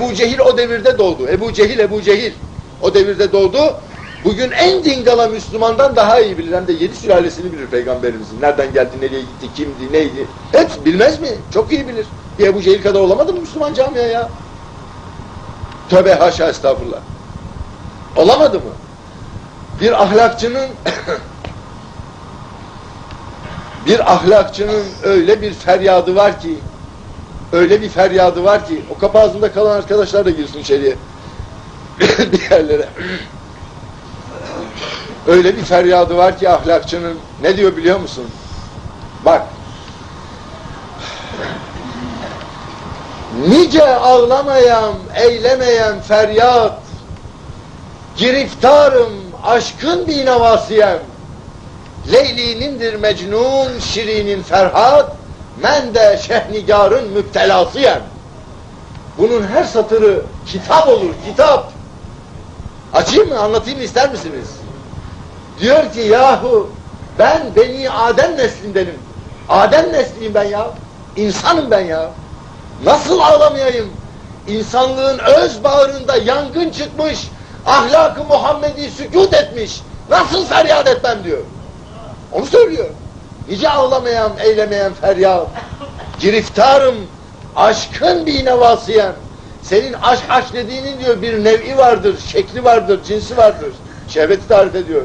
Ebu Cehil o devirde doğdu. Ebu Cehil, Ebu Cehil o devirde doğdu. Bugün en dingala Müslümandan daha iyi bilir. Hem de yedi sülalesini bilir Peygamberimizin. Nereden geldi, nereye gitti, kimdi, neydi. Hepsi bilmez mi? Çok iyi bilir. Bir Ebu Cehil kadar olamadı mı Müslüman camia ya? Tövbe haşa estağfurullah. Olamadı mı? Bir ahlakçının bir ahlakçının öyle bir feryadı var ki öyle bir feryadı var ki o kapı ağzında kalan arkadaşlar da girsin içeriye. Bir yerlere. Öyle bir feryadı var ki ahlakçının ne diyor biliyor musun? Bak. Nice ağlamayan, eylemeyen feryat giriftarım aşkın binavasiyem Leyli'nindir Mecnun, Şirin'in Ferhat, men de şehnigarın müptelasıyem. Bunun her satırı kitap olur, kitap. Açayım mı, anlatayım mı ister misiniz? Diyor ki yahu ben Beni Adem neslindenim. Adem nesliyim ben ya. İnsanım ben ya. Nasıl ağlamayayım? İnsanlığın öz bağrında yangın çıkmış, ahlakı Muhammedi sükut etmiş. Nasıl feryat etmem diyor. Onu söylüyor. Nice ağlamayan, eylemeyen feryat. Giriftarım, aşkın bir nevasiyem. Senin aşk aşk dediğinin diyor bir nevi vardır, şekli vardır, cinsi vardır. Şehveti tarif ediyor.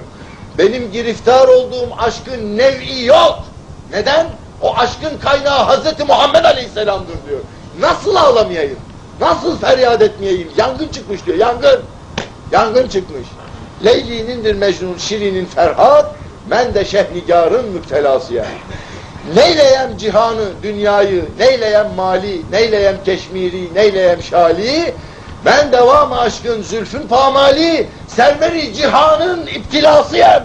Benim giriftar olduğum aşkın nevi yok. Neden? O aşkın kaynağı Hazreti Muhammed Aleyhisselam'dır diyor. Nasıl ağlamayayım? Nasıl feryat etmeyeyim? Yangın çıkmış diyor, yangın. Yangın çıkmış. Leyli'nindir Mecnun, Şirin'in Ferhat, men de şehnigarın müptelasıya. Neyleyem cihanı, dünyayı, neyleyem mali, neyleyem keşmiri, neyleyem şali, ben devam aşkın zülfün pamali, serveri cihanın iptilasıyım.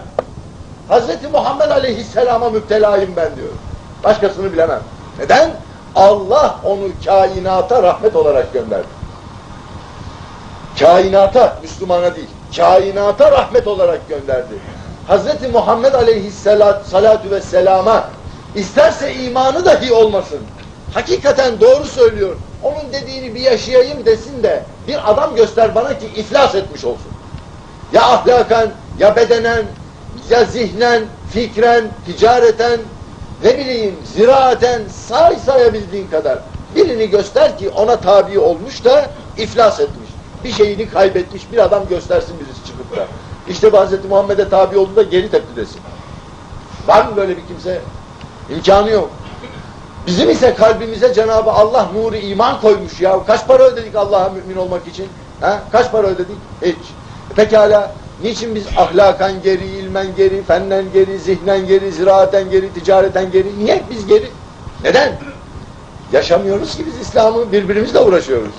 Hazreti Muhammed Aleyhisselam'a müptelayım ben diyor. Başkasını bilemem. Neden? Allah onu kainata rahmet olarak gönderdi. Kainata, Müslümana değil, kainata rahmet olarak gönderdi. Hazreti Muhammed Aleyhisselatü Vesselam'a isterse imanı dahi olmasın. Hakikaten doğru söylüyor. Onun dediğini bir yaşayayım desin de bir adam göster bana ki iflas etmiş olsun. Ya ahlaken, ya bedenen, ya zihnen, fikren, ticareten, ne bileyim ziraaten say sayabildiğin kadar birini göster ki ona tabi olmuş da iflas etmiş. Bir şeyini kaybetmiş bir adam göstersin birisi çıkıp da. İşte Hz. Muhammed'e tabi olduğunda geri tepki desin. Var mı böyle bir kimse? İmkanı yok. Bizim ise kalbimize Cenab-ı Allah nuru iman koymuş ya. Kaç para ödedik Allah'a mümin olmak için? Ha? Kaç para ödedik? Hiç. E pekala niçin biz ahlakan geri, ilmen geri, fennen geri, zihnen geri, ziraaten geri, ticareten geri? Niye biz geri? Neden? Yaşamıyoruz ki biz İslam'ı birbirimizle uğraşıyoruz.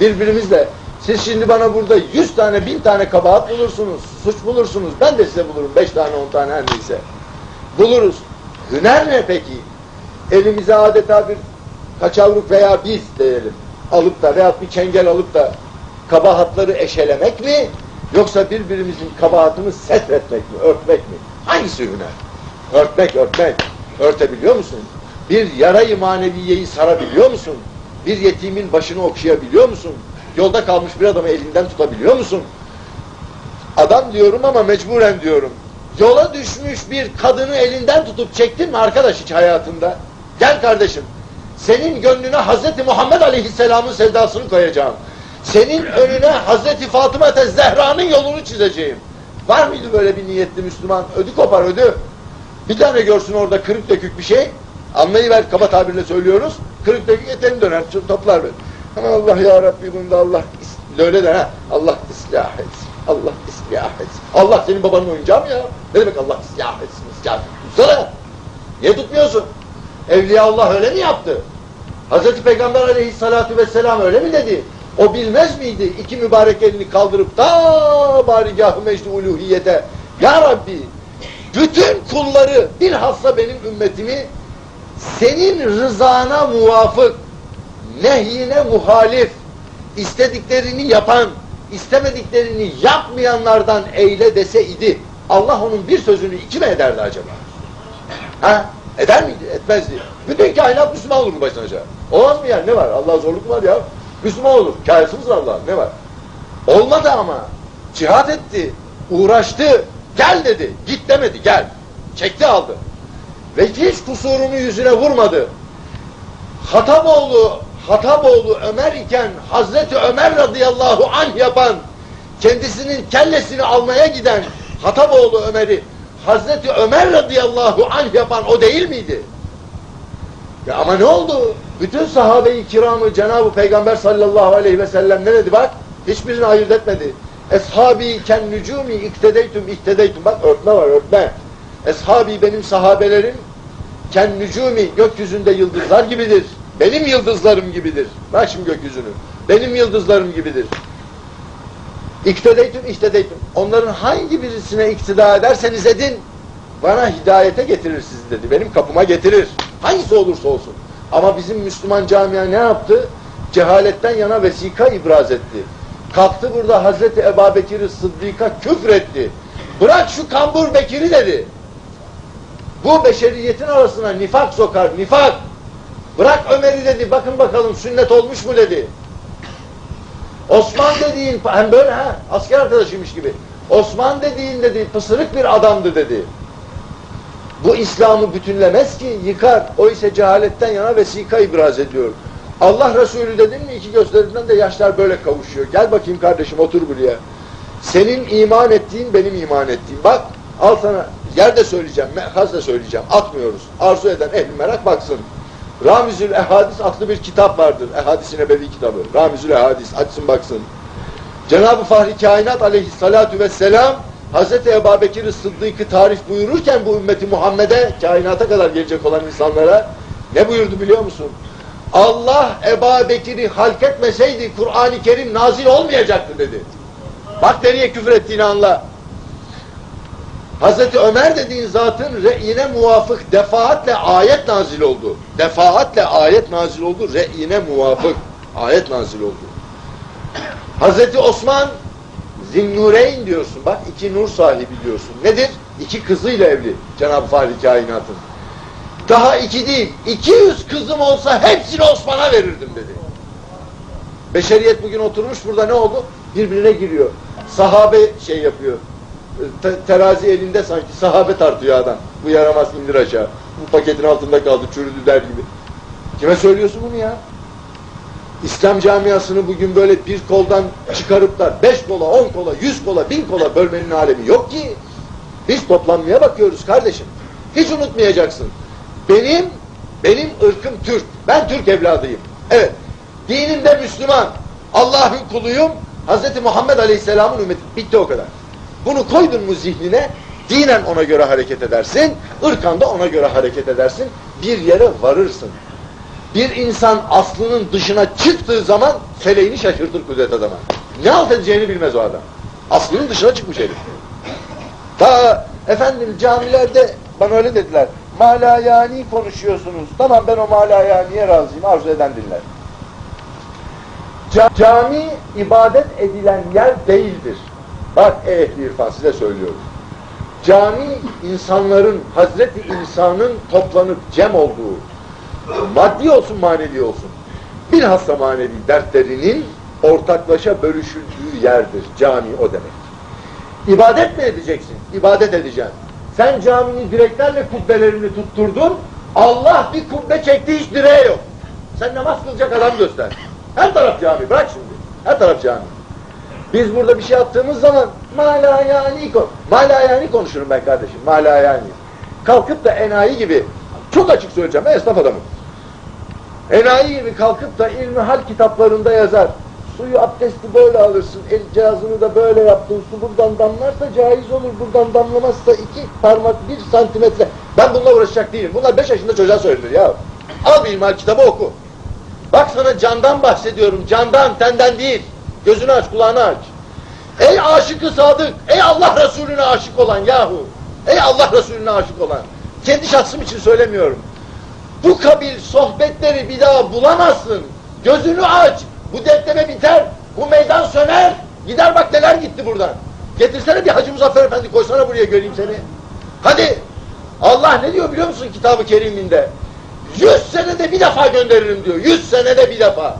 Birbirimizle. Siz şimdi bana burada yüz tane, bin tane kabahat bulursunuz, suç bulursunuz. Ben de size bulurum beş tane, on tane her neyse. Buluruz. Hüner ne peki? Elimize adeta bir kaçavruk veya biz diyelim alıp da veyahut bir çengel alıp da kabahatları eşelemek mi? Yoksa birbirimizin kabahatını setretmek mi, örtmek mi? Hangisi hüner? Örtmek, örtmek. Örtebiliyor musun? Bir yarayı maneviyeyi sarabiliyor musun? Bir yetimin başını okşayabiliyor musun? Yolda kalmış bir adamı elinden tutabiliyor musun? Adam diyorum ama mecburen diyorum. Yola düşmüş bir kadını elinden tutup çektin mi arkadaş hiç hayatında? Gel kardeşim. Senin gönlüne Hazreti Muhammed Aleyhisselam'ın sevdasını koyacağım. Senin önüne Hazreti Fatıma Zehra'nın yolunu çizeceğim. Var mıydı böyle bir niyetli Müslüman? Ödü kopar ödü. Bir tane görsün orada kırık dökük bir şey. Anlayıver kaba tabirle söylüyoruz. Kırık dökük eteğini döner toplar böyle. Allah ya Rabbi bunda Allah öyle de ha. Allah ıslah etsin. Allah ıslah etsin. Allah senin babanın oyuncağı mı ya? Ne demek Allah ıslah etsin? Islah etsin. Tutsana. Niye tutmuyorsun? Evliya Allah öyle mi yaptı? Hazreti Peygamber aleyhissalatu vesselam öyle mi dedi? O bilmez miydi? İki mübarek elini kaldırıp da barigah-ı mecdi uluhiyete Ya Rabbi bütün kulları bilhassa benim ümmetimi senin rızana muvafık nehyine muhalif istediklerini yapan istemediklerini yapmayanlardan eyle deseydi Allah onun bir sözünü iki mi ederdi acaba? Ha? Eder miydi? Etmezdi. Bütün kainat Müslüman olur başına aşağı. Olmaz mı yani? Ne var? Allah zorluk var ya. Müslüman olur. Var Allah. Ne var? Olmadı ama. Cihat etti. Uğraştı. Gel dedi. Git demedi. Gel. Çekti aldı. Ve hiç kusurunu yüzüne vurmadı. Hataboğlu, Hataboğlu Ömer iken Hazreti Ömer radıyallahu anh yapan, kendisinin kellesini almaya giden Hataboğlu Ömer'i Hazreti Ömer radıyallahu anh yapan o değil miydi? Ya ama ne oldu? Bütün sahabe-i kiramı Cenab-ı Peygamber sallallahu aleyhi ve sellem ne dedi bak? Hiçbirini ayırt etmedi. Eshabi ken nücumi iktedeytum iktedeytum. Bak örtme var örtme. Eshabi benim sahabelerim ken nücumi gökyüzünde yıldızlar gibidir. Benim yıldızlarım gibidir. Bak şimdi gökyüzünü. Benim yıldızlarım gibidir. İktedeytüm ihtedeytüm. Onların hangi birisine iktida ederseniz edin bana hidayete getirir sizi dedi. Benim kapıma getirir. Hangisi olursa olsun. Ama bizim Müslüman camia ne yaptı? Cehaletten yana vesika ibraz etti. Kalktı burada Hazreti Ebubekir'i Sıddık'a küfretti. Bırak şu kambur Bekir'i dedi. Bu beşeriyetin arasına nifak sokar, nifak. Bırak Ömer'i dedi, bakın bakalım sünnet olmuş mu dedi. Osman dediğin, hem böyle ha, asker arkadaşıymış gibi. Osman dediğin dedi, pısırık bir adamdı dedi. Bu İslam'ı bütünlemez ki, yıkar. O ise cehaletten yana vesika ibraz ediyor. Allah Resulü dedin mi iki gözlerinden de yaşlar böyle kavuşuyor. Gel bakayım kardeşim otur buraya. Senin iman ettiğin benim iman ettiğim. Bak al sana yer de söyleyeceğim, mehaz da söyleyeceğim. Atmıyoruz. Arzu eden ehli merak baksın. Ramizül Ehadis adlı bir kitap vardır. Ehadis-i Nebevi kitabı. Ramizül Ehadis açsın baksın. Cenab-ı Fahri Kainat aleyhissalatu vesselam Hazreti Ebu Bekir Sıddık'ı tarif buyururken bu ümmeti Muhammed'e kainata kadar gelecek olan insanlara ne buyurdu biliyor musun? Allah Ebu Bekir'i halk etmeseydi Kur'an-ı Kerim nazil olmayacaktı dedi. Bak nereye küfür ettiğini anla. Hazreti Ömer dediğin zatın re'ine muvafık defaatle ayet nazil oldu. Defaatle ayet nazil oldu. Re'ine muvafık ayet nazil oldu. Hazreti Osman Zinnureyn diyorsun. Bak iki nur sahibi diyorsun. Nedir? İki kızıyla evli Cenab-ı Fahri kainatın. Daha iki değil, 200 kızım olsa hepsini Osman'a verirdim dedi. Beşeriyet bugün oturmuş burada ne oldu? Birbirine giriyor. Sahabe şey yapıyor. Te- terazi elinde sanki sahabe tartıyor adam. Bu yaramaz indir aşağı. Bu paketin altında kaldı çürüdü der gibi. Kime söylüyorsun bunu ya? İslam camiasını bugün böyle bir koldan çıkarıp da beş kola, on kola, yüz kola, bin kola bölmenin alemi yok ki. Biz toplanmaya bakıyoruz kardeşim. Hiç unutmayacaksın. Benim, benim ırkım Türk. Ben Türk evladıyım. Evet. Dinim de Müslüman. Allah'ın kuluyum. Hz. Muhammed Aleyhisselam'ın ümmeti. Bitti o kadar. Bunu koydun mu zihnine, dinen ona göre hareket edersin, ırkan da ona göre hareket edersin, bir yere varırsın. Bir insan aslının dışına çıktığı zaman feleğini şaşırtır kudret adama. Ne halt edeceğini bilmez o adam. Aslının dışına çıkmış herif. Ta efendim camilerde bana öyle dediler. Malayani konuşuyorsunuz. Tamam ben o malayaniye razıyım. Arzu eden dinler. Ca- Cami ibadet edilen yer değildir. Bak ey ehli irfan size söylüyorum. Cami insanların, Hazreti İsa'nın toplanıp cem olduğu, maddi olsun manevi olsun, bilhassa manevi dertlerinin ortaklaşa bölüşüldüğü yerdir. Cami o demek. İbadet mi edeceksin? İbadet edeceksin. Sen caminin direklerle kubbelerini tutturdun, Allah bir kubbe çekti hiç direği yok. Sen namaz kılacak adam göster. Her taraf cami, bırak şimdi. Her taraf cami. Biz burada bir şey yaptığımız zaman malayani. Malayani konuşurum ben kardeşim. Malayani. Kalkıp da enayi gibi çok açık söyleyeceğim. Ben esnaf adamım. Enayi gibi kalkıp da ilmi hal kitaplarında yazar. Suyu abdesti böyle alırsın. El cihazını da böyle yaptın. Su buradan damlarsa caiz olur. Buradan damlamazsa iki parmak bir santimetre. Ben bununla uğraşacak değilim. Bunlar beş yaşında çocuğa söylenir ya. Al bir ilmi hal kitabı oku. Bak sana candan bahsediyorum. Candan, tenden değil. Gözünü aç, kulağını aç. Ey aşıkı sadık, ey Allah Resulüne aşık olan yahu. Ey Allah Resulüne aşık olan. Kendi şahsım için söylemiyorum. Bu kabil sohbetleri bir daha bulamazsın. Gözünü aç. Bu depreme biter. Bu meydan söner. Gider bak neler gitti buradan. Getirsene bir Hacı Muzaffer Efendi koysana buraya göreyim seni. Hadi. Allah ne diyor biliyor musun kitabı keriminde? Yüz senede bir defa gönderirim diyor. Yüz senede bir defa.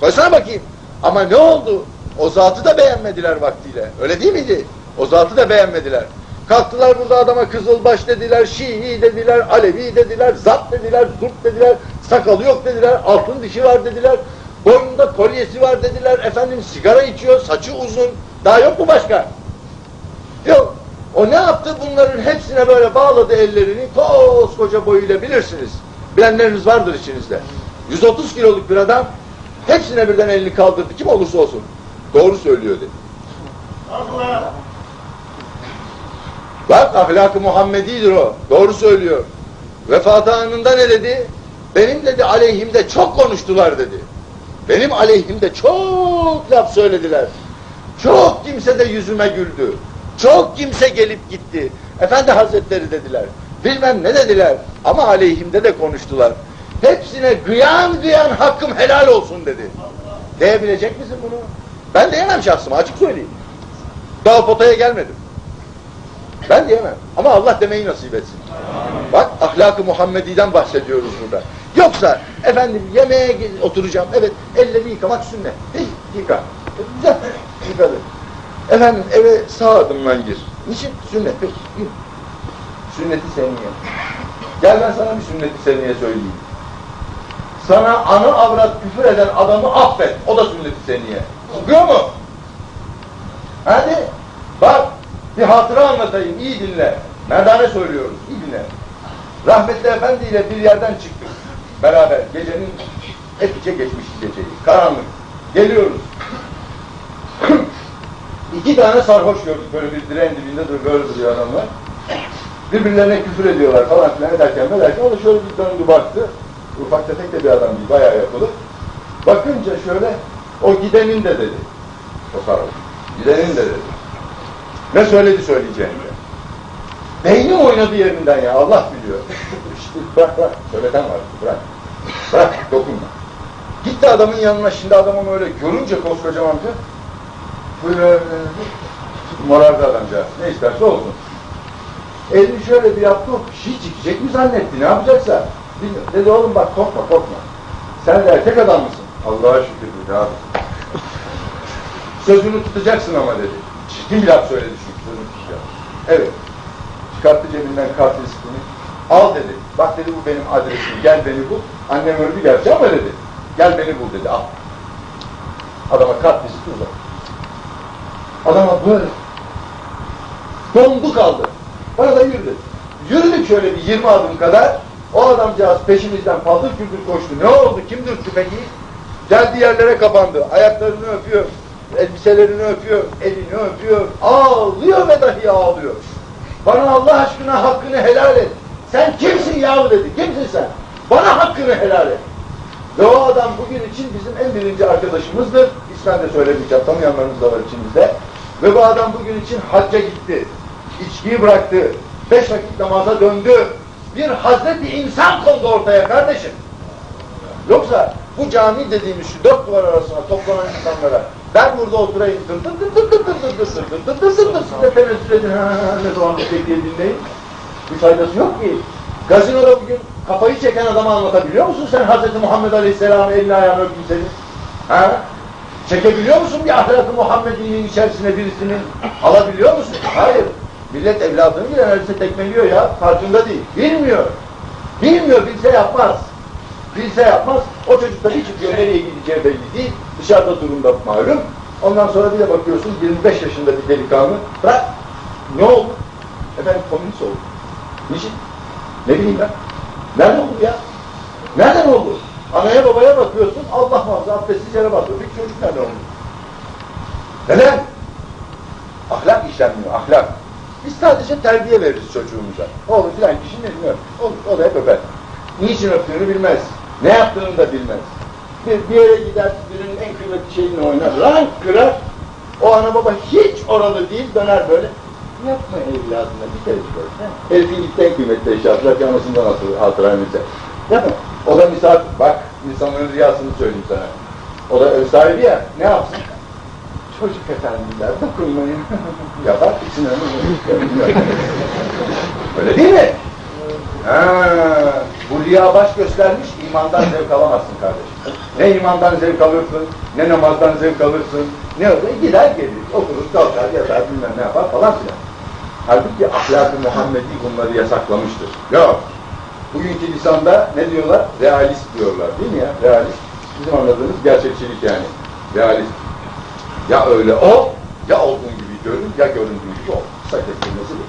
Koysana bakayım. Ama ne oldu? O zatı da beğenmediler vaktiyle. Öyle değil miydi? O zatı da beğenmediler. Kalktılar burada adama Kızılbaş dediler, Şii dediler, Alevi dediler, Zat dediler, Zurt dediler, sakalı yok dediler, altın dişi var dediler, boynunda kolyesi var dediler, efendim sigara içiyor, saçı uzun, daha yok mu başka? Yok. O ne yaptı? Bunların hepsine böyle bağladı ellerini, koskoca boyuyla bilirsiniz. Bilenleriniz vardır içinizde. 130 kiloluk bir adam, hepsine birden elini kaldırdı, kim olursa olsun. Doğru söylüyor dedi. Bak ahlak-ı Muhammedidir o. Doğru söylüyor. Vefat anında ne dedi? Benim dedi aleyhimde çok konuştular dedi. Benim aleyhimde çok laf söylediler. Çok kimse de yüzüme güldü. Çok kimse gelip gitti. Efendi Hazretleri dediler. Bilmem ne dediler. Ama aleyhimde de konuştular. Hepsine gıyan gıyan hakkım helal olsun dedi. Diyebilecek misin bunu? Ben diyemem şahsıma açık söyleyeyim. Daha potaya gelmedim. Ben diyemem. Ama Allah demeyi nasip etsin. Bak ahlak-ı Muhammedi'den bahsediyoruz burada. Yoksa efendim yemeğe oturacağım. Evet elleri yıkamak sünnet. Hey, yıka. Güzel. Yıkadı. Efendim eve sağ adımla gir. Niçin? Sünnet. Peki. Gir. Sünneti seniye. Gel ben sana bir sünneti seniye söyleyeyim. Sana anı avrat küfür eden adamı affet. O da sünneti seniye. Sıkıyor mu? Hadi. Bak bir hatıra anlatayım. iyi dinle. Merdane söylüyoruz. iyi dinle. Rahmetli Efendi ile bir yerden çıktık. Beraber. Gecenin epeyce geçmiş geceyi. Karanlık. Geliyoruz. İki tane sarhoş gördük böyle bir direğin dibinde dur böyle duruyor adamlar. Birbirlerine küfür ediyorlar falan filan ederken ederken o da şöyle bir döndü baktı. Ufak tefek de bir adam değil, bayağı yapılı. Bakınca şöyle, o gidenin de dedi. O sarhoş. Gidenin de dedi. Ne söyledi söyleyeceğini de. Beyni oynadı yerinden ya, Allah biliyor. işte bırak bırak, söyleten var, bırak. Bırak, dokunma. Gitti adamın yanına, şimdi adamı öyle görünce koskoca amca, böyle morardı adamcağız, ne isterse olsun. Elini şöyle bir yaptı, bir şey çıkacak mı zannetti, ne yapacaksa. Bilmiyorum. Dedi oğlum bak korkma korkma. Sen de erkek adam mısın? Allah'a şükür abi. Sözünü tutacaksın ama dedi. Çirkin bir laf söyledi çünkü sözünü tutacak. Evet. Çıkarttı cebinden kart listini. Al dedi. Bak dedi bu benim adresim. Gel beni bul. Annem öldü gerçi ama dedi. Gel beni bul dedi. Al. Adama kart listi uzattı. Adama böyle dondu kaldı. Bana da yürüdü. Yürüdük şöyle bir 20 adım kadar. O adamcağız peşimizden paldır küldür koştu. Ne oldu? Kim dürttü peki? Geldi yerlere kapandı. Ayaklarını öpüyor. Elbiselerini öpüyor. Elini öpüyor. Ağlıyor ve dahi ağlıyor. Bana Allah aşkına hakkını helal et. Sen kimsin yahu dedi. Kimsin sen? Bana hakkını helal et. Ve o adam bugün için bizim en birinci arkadaşımızdır. İsmen de söylemeyeceğim. Tanıyanlarımız da var içimizde. Ve bu adam bugün için hacca gitti. İçkiyi bıraktı. Beş vakit namaza döndü. Bir Hazreti insan kondu ortaya kardeşim. Yoksa bu cami dediğimiz şu dört duvar arasına toplanan insanlara ben burada oturayım dır dır dır dır dır dır dır dır dır dır dır dır dır siz de tenezzül edin ne zaman bir diye dinleyin. Bir faydası yok ki. Gazinoda bugün kafayı çeken adamı anlatabiliyor musun sen Hazreti Muhammed Aleyhisselam'ın elini ayağını öptün senin? Ha? Çekebiliyor musun bir ahlak-ı Muhammedi'nin içerisine birisini alabiliyor musun? Hayır. Millet evladını bile neredeyse tekmeliyor ya. Farkında değil. Bilmiyor. Bilmiyor. Bilse yapmaz. Bilse yapmaz. O çocuk da bir çıkıyor. Nereye gideceği belli değil. Dışarıda durumda malum. Ondan sonra bir de bakıyorsun 25 yaşında bir delikanlı. Bırak. Ne oldu? Efendim komünist oldu. Niçin? Ne bileyim ben. Nerede oldu ya? Nereden oldu? Anaya babaya bakıyorsun, Allah muhafaza abdestsiz yere bakıyor. Bir çocuk nerede oldu? Neden? Ahlak işlenmiyor, ahlak. Biz sadece terbiye veririz çocuğumuza. Oğlum filan kişi ne bilmiyor. O, o da hep öper. Niçin öptüğünü bilmez. Ne yaptığını da bilmez. Bir, bir yere gider, birinin en kıymetli şeyini oynar, rank kırar. O ana baba hiç oralı değil, döner böyle. Yapma evladına bir kere böyle. Herifin gitti en kıymetli eşyası, belki anasından hatır, hatıranıysa. Yapma. O da misafir, bak insanların rüyasını söyleyeyim sana. O da ev sahibi ya, ne yapsın? Çocuk efendiler dokunmayın. Yapar içine Öyle değil mi? Ha, bu riya baş göstermiş, imandan zevk alamazsın kardeşim. Ne imandan zevk alırsın, ne namazdan zevk alırsın, ne öyle gider gelir, oturur, kalkar, yatar, bilmem ne yapar falan filan. Halbuki ahlak-ı Muhammedi bunları yasaklamıştır. Yok. Bugünkü lisanda ne diyorlar? Realist diyorlar değil mi ya? Realist. Bizim anladığımız gerçekçilik yani. Realist. Ya öyle ol, ya olduğun gibi görün, ya göründüğün gibi ol. Kısa kesilmesi bu.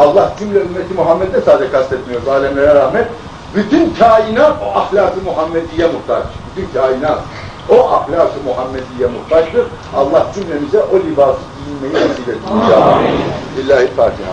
Allah cümle ümmeti Muhammed'de sadece kastetmiyoruz, alemlere rahmet. Bütün kainat ahlak-ı Muhammediye muhtaç. Bütün kainat o ahlak-ı Muhammediye muhtaçtır. Allah cümlemize o libası giyinmeyi nasip etsin inşallah. Lillahi Fatiha.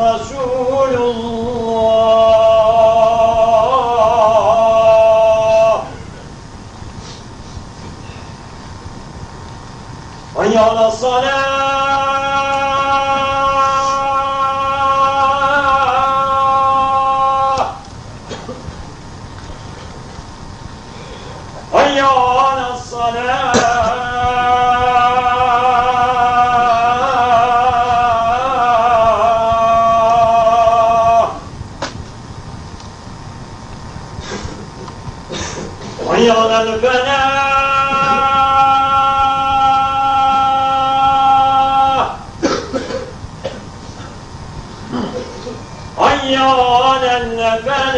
حي على الصلاة على